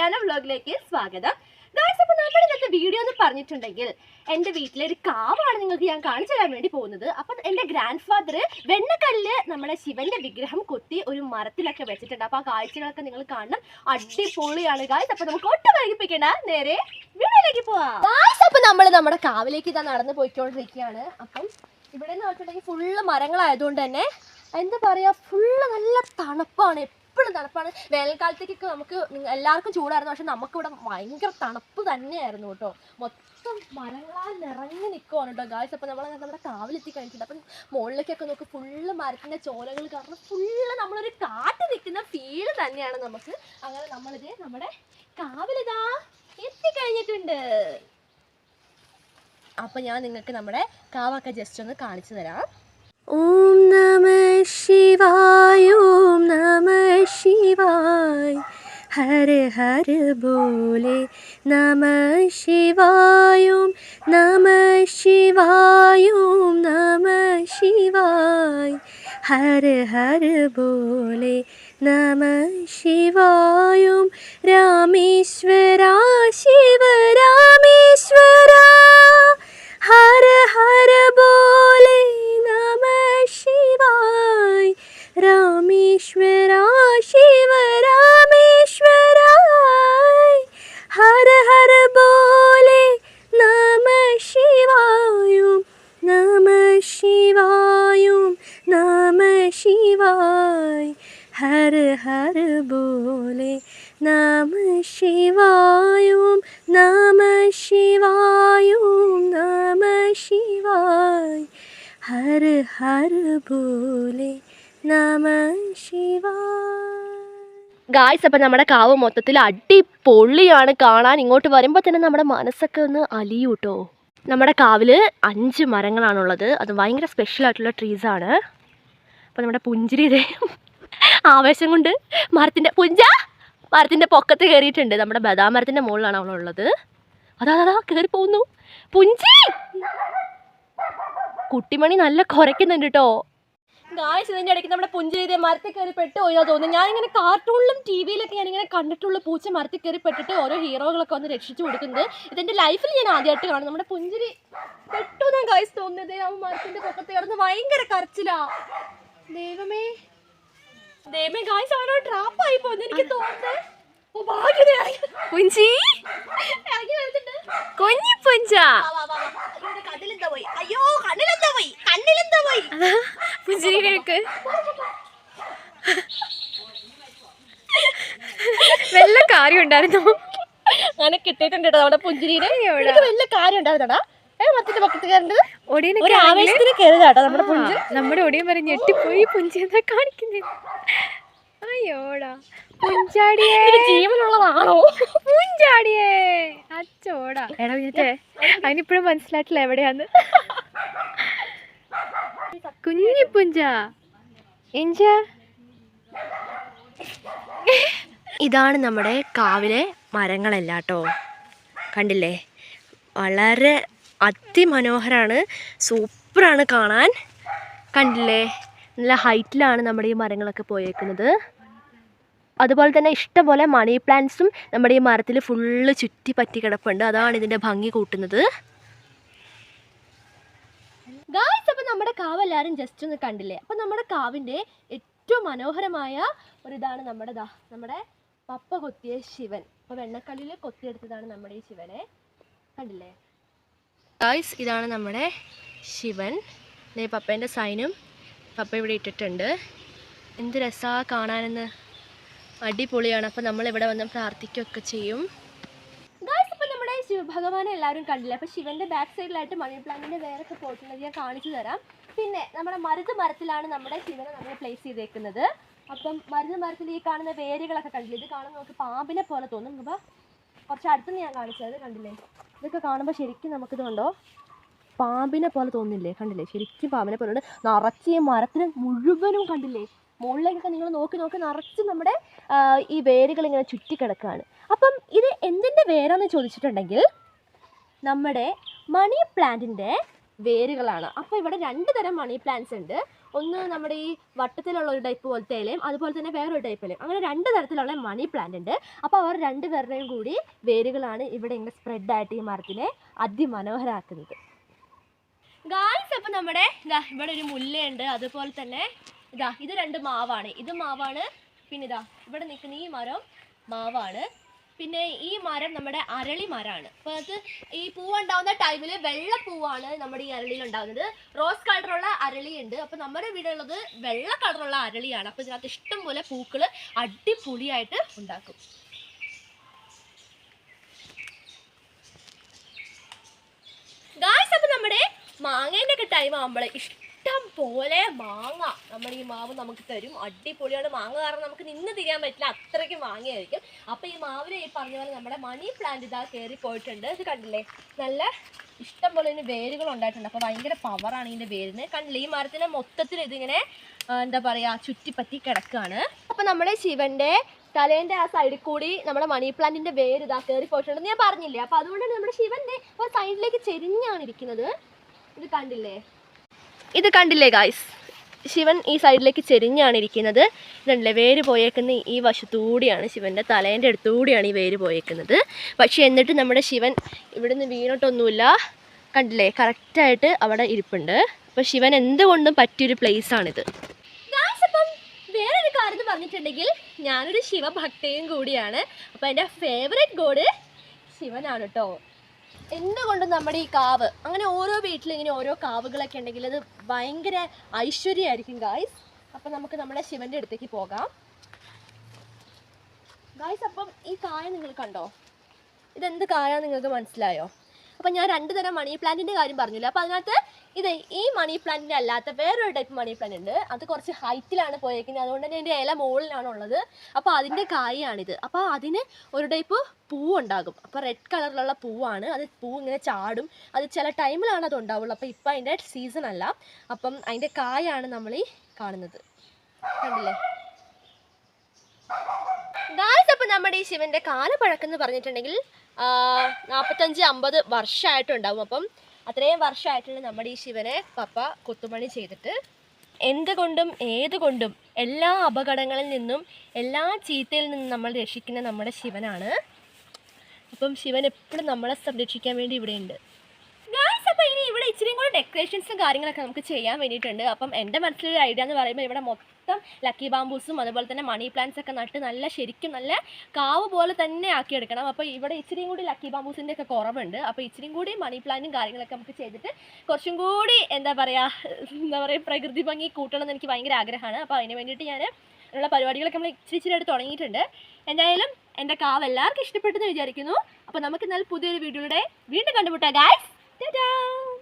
Diana വ്ലോഗിലേക്ക് സ്വാഗതം. Guys അപ്പോൾ നമ്മുടെ ഇന്നത്തെ വീഡിയോ എന്ന് പറഞ്ഞിട്ടുണ്ടെങ്കിൽ എന്റെ വീട്ടിലെ ഒരു കാവാണ് നിങ്ങൾക്ക് ഞാൻ കാണിച്ചു തരാൻ വേണ്ടി പോകുന്നത്. അപ്പം എന്റെ ഗ്രാൻഡ് ഫാദർ വെണ്ണക്കല്ല് നമ്മുടെ ശിവന്റെ വിഗ്രഹം കൊത്തി ഒരു മരത്തിലൊക്കെ വെച്ചിട്ടുണ്ട്. അപ്പോൾ ആ കാഴ്ചകളൊക്കെ നിങ്ങൾ കാണണം. അടിപൊളിയാണ് ഗായ്സ് അപ്പോൾ നമുക്ക് ഒട്ടും വൈകിപ്പിക്കണ നേരെ വീട്ടിലേക്ക് പോവാം. ഗായ്സ് അപ്പോൾ നമ്മൾ നമ്മുടെ കാവിലേക്ക് ഇതാ നടന്നു പോയിക്കൊണ്ടിരിക്കുകയാണ്. അപ്പം ഇവിടെ എന്ന് പറഞ്ഞിട്ടുണ്ടെങ്കിൽ ഫുള്ള് മരങ്ങളായതുകൊണ്ട് തന്നെ എന്താ പറയാ ഫുള്ള് നല്ല തണുപ്പാണ് എപ്പോഴും തണുപ്പാണ്. വേനൽക്കാലത്തേക്കൊക്കെ നമുക്ക് എല്ലാവർക്കും ചൂടായിരുന്നു. പക്ഷെ നമുക്കിവിടെ ഭയങ്കര തണുപ്പ് തന്നെയായിരുന്നു കേട്ടോ. മൊത്തം മരങ്ങളാൽ നിറഞ്ഞു നിൽക്കുവാണ് കേട്ടോ ഗായ്സ് അപ്പോൾ നമ്മൾ നമ്മുടെ കാവിലെത്തി കഴിഞ്ഞിട്ടുണ്ട്. അപ്പം മുകളിലേക്കൊക്കെ നോക്കി ഫുള്ള് മരത്തിന്റെ ചോലകൾ കാരണം ഫുള്ള് നമ്മളൊരു കാറ്റ് നിൽക്കുന്ന ഫീൽ തന്നെയാണ് നമുക്ക്. അങ്ങനെ നമ്മളിത് നമ്മുടെ കാവിലിതാ എത്തിക്കഴിഞ്ഞിട്ടുണ്ട്. അപ്പം ഞാൻ നിങ്ങൾക്ക് നമ്മുടെ കാവൊക്കെ ജസ്റ്റ് ഒന്ന് കാണിച്ചു തരാം. ഓം നമ ശിവായ ഓം നമ ശിവായ. ഹര ഹര ബോലെ നമ ശിവായും നമ ശിവായും നമ ശിവായ. ഹര ഹര ബോലെ നമ ശിവായും രാമേശ്വര ശിവ ഹര बोले नाम നമ नाम ശിവായ നമ ശിവായ ഹർ ഹർ ബോലെ നമ ഗായ്സ് അപ്പം നമ്മുടെ കാവ് മൊത്തത്തിൽ അടിപൊളിയാണ് കാണാൻ. ഇങ്ങോട്ട് വരുമ്പോൾ തന്നെ നമ്മുടെ മനസ്സൊക്കെ ഒന്ന് അലിയൂട്ടോ നമ്മുടെ കാവിൽ അഞ്ച് മരങ്ങളാണുള്ളത്. അത് ഭയങ്കര സ്പെഷ്യൽ ആയിട്ടുള്ള ട്രീസാണ് അപ്പോൾ നമ്മുടെ പുഞ്ചിരി ആവേശം കൊണ്ട് മരത്തിന്റെ പുഞ്ച മരത്തിന്റെ പൊക്കത്ത് കയറിയിട്ടുണ്ട് നമ്മുടെ ബദാം മരത്തിന്റെ മുകളിലാണ് അവളുള്ളത്. അതാ അതാ കയറി പോകുന്നു. പുഞ്ചി! കുട്ടിമണി നല്ല കുറയ്ക്കുന്നുണ്ട് കേട്ടോ ഗായ്സ് ഇതിന്റെ ഇടയ്ക്ക് നമ്മുടെ പുഞ്ചി പുഞ്ചിരി മരത്തിൽ കയറി പെട്ട് പോയാൽ തോന്നുന്നു. ഞാനിങ്ങനെ കാർട്ടൂണിലും ടി വിയിലൊക്കെ ഞാനിങ്ങനെ കണ്ടിട്ടുള്ള പൂച്ച മരത്തിൽ കയറി പെട്ടിട്ട് ഓരോ ഹീറോകളൊക്കെ വന്ന് രക്ഷിച്ചു കൊടുക്കുന്നത്. ഇതെന്റെ ലൈഫിൽ ഞാൻ ആദ്യമായിട്ട് കാണും. നമ്മുടെ പുഞ്ചിരി പെട്ടു ഞാൻ ഗായ്സ് തോന്നുന്നത് ആ മരത്തിന്റെ പൊക്കത്ത് കിടന്ന് ഭയങ്കര കരച്ചിലാ. ദൈവമേ. ദൈവമേ ഗായ്സ് പോകുന്നത് എനിക്ക് തോന്നുന്നത് കുഞ്ഞി പുഞ്ച. അയ്യോ കണ്ണിലെന്താ പോയി? കണ്ണിലെന്താ പോയി? പുഞ്ചിരി കിഴക്ക് വല്ല കാര്യം ഉണ്ടായിരുന്നു? അങ്ങനെ കിട്ടിയിട്ടുണ്ട് കേട്ടോ നമ്മുടെ പുഞ്ചിരിയുടെ. വല്ല കാര്യം ഉണ്ടായിരുന്നടാ. മത്തിന്റെ പക്കത്ത് കയറേണ്ടത് ഒരു നമ്മുടെ പുഞ്ച്. നമ്മുടെ ഒടിയൻ പറഞ്ഞ് ഞെട്ടിപ്പോയി പുഞ്ചി എന്താ കാണിക്കുന്നത് അയ്യോടാ. പുഞ്ചാടിയേ. ജീവനുള്ളതാണോ? പുഞ്ചാടിയേ. അച്ചോടാ. എടാ കുഞ്ഞത്തെ അതിനിപ്പോഴും മനസ്സിലായിട്ടില്ല എവിടെയാന്ന്. കുഞ്ഞി പുഞ്ച. എഞ്ച. ഇതാണ് നമ്മുടെ കാവിലെ മരങ്ങളെല്ലാം കേട്ടോ. കണ്ടില്ലേ? വളരെ അതിമനോഹരമാണ് സൂപ്പറാണ് കാണാൻ. കണ്ടില്ലേ? നല്ല ഹൈറ്റിലാണ് നമ്മുടെ ഈ മരങ്ങളൊക്കെ പോയേക്കുന്നത്. അതുപോലെ തന്നെ ഇഷ്ടംപോലെ മണി പ്ലാന്റ്സും നമ്മുടെ ഈ മരത്തിൽ ഫുള്ള് ചുറ്റി പറ്റി കിടപ്പുണ്ട്. അതാണ് ഇതിന്റെ ഭംഗി കൂട്ടുന്നത്. ഗായ്സ് അപ്പം നമ്മുടെ കാവ് എല്ലാവരും ജസ്റ്റ് ഒന്ന് കണ്ടില്ലേ? അപ്പം നമ്മുടെ കാവിന്റെ ഏറ്റവും മനോഹരമായ ഒരിതാണ് നമ്മുടെ ദാ നമ്മുടെ പപ്പ കൊത്തിയ ശിവൻ. അപ്പോൾ വെണ്ണക്കല്ലിൽ കൊത്തിയെടുത്തതാണ് നമ്മുടെ ഈ ശിവനെ. കണ്ടില്ലേ? ഗായ്സ് ഇതാണ് നമ്മുടെ ശിവൻ. ദേ പപ്പേന്റെ സൈനും പപ്പ ഇവിടെ ഇട്ടിട്ടുണ്ട്. എന്ത് രസമാണ് കാണാനെന്ന്. അടിപൊളിയാണ്. അപ്പോൾ നമ്മൾ ഇവിടെ വന്ന് പ്രാർത്ഥിക്കുകയൊക്കെ ചെയ്യും. ശിവഭഗവാനെ എല്ലാവരും കണ്ടില്ല? അപ്പോൾ ശിവന്റെ ബാക്ക് സൈഡിലായിട്ട് മണി പ്ലാന്റിന്റെ വേറൊക്കെ പോയിട്ടുള്ളത് ഞാൻ കാണിച്ചു തരാം. പിന്നെ നമ്മുടെ മരുത് മരത്തിലാണ് നമ്മുടെ ശിവനെ നമ്മൾ പ്ലേസ് ചെയ്തേക്കുന്നത്. അപ്പം മരുന്ന് മരത്തിൽ ഈ കാണുന്ന വേരുകളൊക്കെ കണ്ടില്ല? ഇത് കാണുമ്പോൾ നമുക്ക് പാമ്പിനെ പോലെ തോന്നും. അപ്പോൾ കുറച്ച് അടുത്തുനിന്ന് ഞാൻ കാണിച്ചത് കണ്ടില്ലേ? ഇതൊക്കെ കാണുമ്പോൾ ശരിക്കും നമുക്കിത് കണ്ടോ? പാമ്പിനെ പോലെ തോന്നില്ലേ? കണ്ടില്ലേ? ശരിക്കും പാമ്പിനെ പോലെ ഉണ്ട്. നിറച്ച് മരത്തിന് മുഴുവനും കണ്ടില്ലേ? മുകളിലേക്കൊക്കെ നിങ്ങൾ നോക്കി നോക്കി നിറച്ച് നമ്മുടെ ഈ വേരുകൾ ഇങ്ങനെ ചുറ്റിക്കിടക്കുകയാണ് അപ്പം ഇത് എന്തിന്റെ വേരാന്ന് ചോദിച്ചിട്ടുണ്ടെങ്കിൽ നമ്മുടെ മണി പ്ലാന്റിന്റെ വേരുകളാണ്. അപ്പോൾ ഇവിടെ രണ്ട് തരം മണി പ്ലാന്റ്സ് ഉണ്ട്. ഒന്ന് നമ്മുടെ ഈ വട്ടത്തിലുള്ള ഒരു ടൈപ്പ് പോലത്തെ ഇലയും അതുപോലെ തന്നെ വേറൊരു ടൈപ്പ് ഇലയും. അങ്ങനെ രണ്ട് തരത്തിലുള്ള മണി പ്ലാന്റ് ഉണ്ട്. അപ്പോൾ അവർ രണ്ട് പേരുടെയും കൂടി വേരുകളാണ് ഇവിടെ ഇങ്ങനെ സ്പ്രെഡായിട്ട് ഈ മരത്തിനെ അതിമനോഹരമാക്കുന്നത് ഗായ്സ് അപ്പം നമ്മുടെ ഇതാ ഇവിടെ ഒരു മുല്ലയുണ്ട്. അതുപോലെ തന്നെ ഇതാ ഇത് രണ്ട് മാവാണ്. ഇത് മാവാണ് പിന്നെ ഇതാ ഇവിടെ നിൽക്കുന്ന ഈ മരം മാവാണ്. പിന്നെ ഈ മരം നമ്മുടെ അരളി മരമാണ്. അപ്പോൾ അത് ഈ പൂവുണ്ടാവുന്ന ടൈമിൽ വെള്ള പൂവാണ് നമ്മുടെ ഈ അരളിയിൽ ഉണ്ടാകുന്നത് റോസ് കളറുള്ള ഉണ്ട് അപ്പോൾ നമ്മുടെ ഉള്ളത് വെള്ള കളറുള്ള അരളിയാണ്. അപ്പോൾ ഇതിനകത്ത് ഇഷ്ടം പോലെ പൂക്കൾ അടിപൊളിയായിട്ട് ഉണ്ടാക്കും. ഗായ്സ് അപ്പോൾ നമ്മുടെ മാങ്ങേന്റെ ഒക്കെ ടൈം ആകുമ്പോൾ ഇഷ്ടം പോലെ മാങ്ങ നമ്മൾ ഈ മാവ് നമുക്ക് തരും. അടിപൊളിയാണ്. മാങ്ങ കാരണം നമുക്ക് നിന്ന് തിരിയാൻ പറ്റില്ല. അത്രയ്ക്ക് മാങ്ങയായിരിക്കും. അപ്പോൾ ഈ മാവിനെ ഈ പറഞ്ഞ പോലെ നമ്മുടെ മണി പ്ലാന്റ് ഇതാ കയറി പോയിട്ടുണ്ട്. ഇത് കണ്ടില്ലേ? നല്ല ഇഷ്ടം പോലെ ഇതിന് വേരുകൾ ഉണ്ടായിട്ടുണ്ട്. അപ്പോൾ ഭയങ്കര പവറാണ് ഇതിന്റെ വേരിന്. കണ്ടില്ലേ? ഈ മരത്തിന് മൊത്തത്തിൽ ഇതിങ്ങനെ എന്താ പറയുക ചുറ്റിപ്പറ്റി കിടക്കുകയാണ് അപ്പോൾ നമ്മുടെ ശിവന്റെ തലേന്റെ ആ സൈഡിൽ കൂടി നമ്മുടെ മണി പ്ലാന്റിന്റെ വേര് ഇതാ കയറി പോയിട്ടുണ്ടെന്ന് ഞാൻ പറഞ്ഞില്ലേ? അപ്പോൾ അതുകൊണ്ടാണ് നമ്മുടെ ശിവന്റെ ഒരു സൈഡിലേക്ക് ചെരിഞ്ഞാണ് ഇരിക്കുന്നത്. ഇത് കണ്ടില്ലേ? ഇത് കണ്ടില്ലേ ഗായ്സ് ശിവൻ ഈ സൈഡിലേക്ക് ചെരിഞ്ഞാണ് ഇരിക്കുന്നത്. ഇതുണ്ടല്ലേ വേര് പോയേക്കുന്ന ഈ വശത്തൂടിയാണ് ശിവന്റെ തലേന്റെ അടുത്തുകൂടിയാണ് ഈ വേര് പോയേക്കുന്നത്. പക്ഷേ എന്നിട്ട് നമ്മുടെ ശിവൻ ഇവിടുന്ന് വീണിട്ടൊന്നുമില്ല. കണ്ടില്ലേ കറക്റ്റായിട്ട് അവിടെ ഇരിപ്പുണ്ട്. അപ്പോൾ ശിവൻ എന്തുകൊണ്ടും പറ്റിയൊരു പ്ലേസാണിത് വേറൊരു കാര്യം പറഞ്ഞിട്ടുണ്ടെങ്കിൽ ഞാനൊരു ശിവഭക്തയും കൂടിയാണ്. അപ്പോൾ എന്റെ ഫേവറേറ്റ് ഗോഡ് ശിവനാണ് കേട്ടോ എന്തുകൊണ്ടും നമ്മുടെ ഈ കാവ് അങ്ങനെ ഓരോ വീട്ടിലും ഇങ്ങനെ ഓരോ കാവുകളൊക്കെ ഉണ്ടെങ്കിൽ അത് ഭയങ്കര ഐശ്വര്യമായിരിക്കും ഗായ്സ് അപ്പം നമുക്ക് നമ്മുടെ ശിവന്റെ അടുത്തേക്ക് പോകാം. ഗായ്സ് അപ്പം ഈ കായ നിങ്ങൾ കണ്ടോ? ഇതെന്ത് കായ നിങ്ങൾക്ക് മനസ്സിലായോ? അപ്പം ഞാൻ രണ്ട് തരം മണി പ്ലാന്റിന്റെ കാര്യം പറഞ്ഞില്ല? അപ്പോൾ അതിനകത്ത് ഇത് ഈ മണി പ്ലാന്റിന്റെ അല്ലാത്ത വേറൊരു ടൈപ്പ് മണി പ്ലാന്റ് ഉണ്ട്. അത് കുറച്ച് ഹൈറ്റിലാണ് പോയേക്കുന്നത്. അതുകൊണ്ട് തന്നെ എന്റെ ഇല മുകളിലാണ് ഉള്ളത്. അപ്പോൾ അതിന്റെ കായാണിത് അപ്പോൾ അതിന് ഒരു ടൈപ്പ് പൂവുണ്ടാകും. അപ്പോൾ റെഡ് കളറിലുള്ള പൂവാണ്. അത് പൂ ഇങ്ങനെ ചാടും. അത് ചില ടൈമിലാണ് അത് ഉണ്ടാവുള്ളൂ. അപ്പോൾ ഇപ്പം അതിന്റെ സീസൺ അല്ല. അപ്പം അതിന്റെ കായാണ് നമ്മൾ ഈ കാണുന്നത്. കണ്ടില്ലേ? ഗായ്സ് അപ്പം നമ്മുടെ ഈ ശിവന്റെ കാലപ്പഴക്കം എന്ന് പറഞ്ഞിട്ടുണ്ടെങ്കിൽ നാൽപ്പത്തഞ്ച് അമ്പത് വർഷമായിട്ടുണ്ടാവും അപ്പം അത്രയും വർഷമായിട്ടുള്ള നമ്മുടെ ഈ ശിവനെ പപ്പ കൊത്തുപണി ചെയ്തിട്ട്. എന്തുകൊണ്ടും ഏതുകൊണ്ടും എല്ലാ അപകടങ്ങളിൽ നിന്നും എല്ലാ ചീത്തയിൽ നിന്നും നമ്മൾ രക്ഷിക്കുന്ന നമ്മുടെ ശിവനാണ്. അപ്പം ശിവൻ എപ്പോഴും നമ്മളെ സംരക്ഷിക്കാൻ വേണ്ടി ഇവിടെയുണ്ട്. അപ്പോൾ ഇനി ഇവിടെ ഇച്ചിരി കൂടെ ഡെക്കറേഷൻസും കാര്യങ്ങളൊക്കെ നമുക്ക് ചെയ്യാൻ വേണ്ടിയിട്ടുണ്ട്. അപ്പം എന്റെ മനസ്സിലൊരു ഐഡിയ എന്ന് പറയുമ്പോൾ ഇവിടെ മൊത്തം ലക്കി ബാമ്പൂസും അതുപോലെ തന്നെ മണി പ്ലാന്റ്സ് ഒക്കെ നട്ട് നല്ല ശരിക്കും നല്ല കാവ് പോലെ തന്നെ ആക്കി എടുക്കണം അപ്പോൾ ഇവിടെ ഇച്ചിരിയും കൂടി ലക്കി ബാമ്പൂസിന്റെ ഒക്കെ കുറവുണ്ട്. അപ്പോൾ ഇച്ചിരിയും കൂടി മണി പ്ലാന്റും കാര്യങ്ങളൊക്കെ നമുക്ക് ചെയ്തിട്ട് കുറച്ചും കൂടി എന്താ പറയുക എന്താ പറയുക പ്രകൃതി ഭംഗി കൂട്ടണം എന്ന് എനിക്ക് ഭയങ്കര ആഗ്രഹമാണ്. അപ്പോൾ അതിന് വേണ്ടിയിട്ട് ഞാൻ ഉള്ള പരിപാടികളൊക്കെ നമ്മൾ ഇച്ചിരി ഇച്ചിരി തുടങ്ങിയിട്ടുണ്ട്. എന്തായാലും എന്റെ കാവ് എല്ലാവർക്കും ഇഷ്ടപ്പെട്ടെന്ന് വിചാരിക്കുന്നു. അപ്പോൾ നമുക്ക് എന്നാൽ പുതിയൊരു വീഡിയോയുടെ വീണ്ടും കണ്ടുമുട്ടാം. Guys Ta-da!